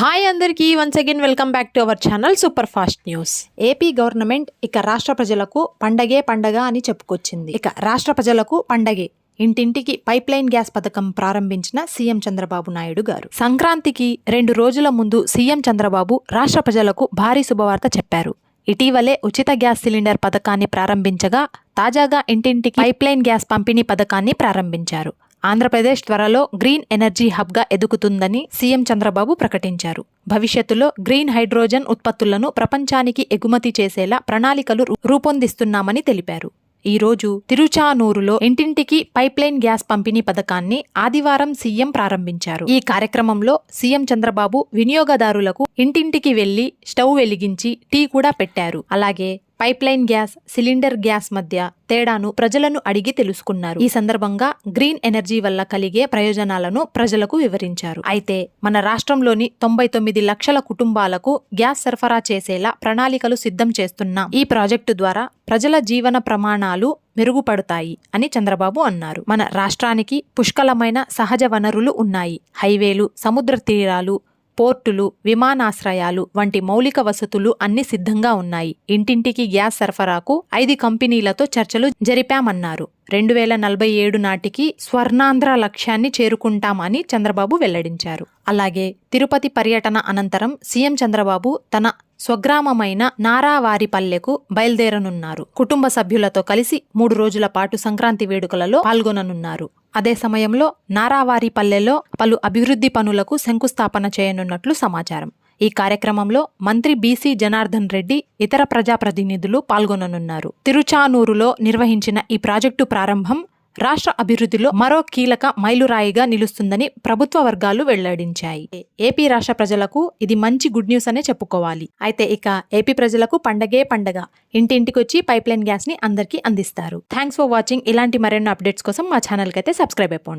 Hi అందరికీ once again welcome back to our channel super fast news AP government ఇక రాష్ట్ర ప్రజలకు పండగే పండగ అని చెప్పుకొచ్చింది. ఇక రాష్ట్ర ప్రజలకు పండగే. ఇంటింటికి పైప్ లైన్ గ్యాస్ పథకం ప్రారంభించిన సీఎం చంద్రబాబు నాయుడు గారు. సంక్రాంతికి రెండు రోజుల ముందు సీఎం చంద్రబాబు రాష్ట్ర ప్రజలకు భారీ శుభవార్త చెప్పారు. ఇటీవలే ఉచిత గ్యాస్ సిలిండర్ పథకాన్ని ప్రారంభించగా తాజాగా ఇంటింటికి పైప్ లైన్ గ్యాస్ పంపిణీ పథకాన్ని ప్రారంభించారు. ఆంధ్రప్రదేశ్ త్వరలో గ్రీన్ ఎనర్జీ హబ్గా ఎదుగుతుందని సీఎం చంద్రబాబు ప్రకటించారు. భవిష్యత్తులో గ్రీన్ హైడ్రోజన్ ఉత్పత్తులను ప్రపంచానికి ఎగుమతి చేసేలా ప్రణాళికలు రూపొందిస్తున్నామని తెలిపారు. ఈరోజు తిరుచానూరులో ఇంటింటికి పైప్లైన్ గ్యాస్ పంపిణీ పథకాన్ని ఆదివారం సీఎం ప్రారంభించారు. ఈ కార్యక్రమంలో సీఎం చంద్రబాబు వినియోగదారులకు ఇంటింటికి వెళ్ళి స్టవ్ వెలిగించి టీ కూడా పెట్టారు. అలాగే పైప్లైన్ గ్యాస్ సిలిండర్ గ్యాస్ మధ్య తేడాను ప్రజలను అడిగి తెలుసుకున్నారు. ఈ సందర్భంగా గ్రీన్ ఎనర్జీ వల్ల కలిగే ప్రయోజనాలను ప్రజలకు వివరించారు. అయితే మన రాష్ట్రంలోని తొంభై తొమ్మిది లక్షల కుటుంబాలకు గ్యాస్ సరఫరా చేసేలా ప్రణాళికలు సిద్ధం చేస్తున్నాం ఈ ప్రాజెక్టు ద్వారా ప్రజల జీవన ప్రమాణాలు మెరుగుపడతాయి అని చంద్రబాబు అన్నారు. మన రాష్ట్రానికి పుష్కలమైన సహజ వనరులు ఉన్నాయి. హైవేలు సముద్ర తీరాలు పోర్టులు విమానాశ్రయాలు వంటి మౌలిక వసతులు అన్ని సిద్ధంగా ఉన్నాయి. ఇంటింటికి గ్యాస్ సరఫరాకు ఐదు కంపెనీలతో చర్చలు జరిపామన్నారు. రెండు వేల నలభై ఏడు నాటికి స్వర్ణాంధ్ర లక్ష్యాన్ని చేరుకుంటామని చంద్రబాబు వెల్లడించారు. అలాగే తిరుపతి పర్యటన అనంతరం సీఎం చంద్రబాబు తన స్వగ్రామమైన నారావారిపల్లెకు బయలుదేరనున్నారు. కుటుంబ సభ్యులతో కలిసి మూడు రోజుల పాటు సంక్రాంతి వేడుకలలో పాల్గొననున్నారు. అదే సమయంలో నారావారిపల్లెలో పలు అభివృద్ధి పనులకు శంకుస్థాపన చేయనున్నట్లు సమాచారం. ఈ కార్యక్రమంలో మంత్రి బీసీ జనార్దన్ రెడ్డి ఇతర ప్రజాప్రతినిధులు పాల్గొననున్నారు. తిరుచానూరులో నిర్వహించిన ఈ ప్రాజెక్టు ప్రారంభం రాష్ట్ర అభివృద్ధిలో మరో కీలక మైలురాయిగా నిలుస్తుందని ప్రభుత్వ వర్గాలు వెల్లడించాయి. ఏపీ రాష్ట్ర ప్రజలకు ఇది మంచి గుడ్ న్యూస్ అనే చెప్పుకోవాలి. అయితే ఇక ఏపీ ప్రజలకు పండగే పండగ. ఇంటింటికి వచ్చి పైప్ లైన్ గ్యాస్ని అందరికీ అందిస్తారు. Thanks for watching. ఇలాంటి మరెన్నో అప్డేట్స్ కోసం మా ఛానల్కి అయితే సబ్స్క్రైబ్ అయిపోండి.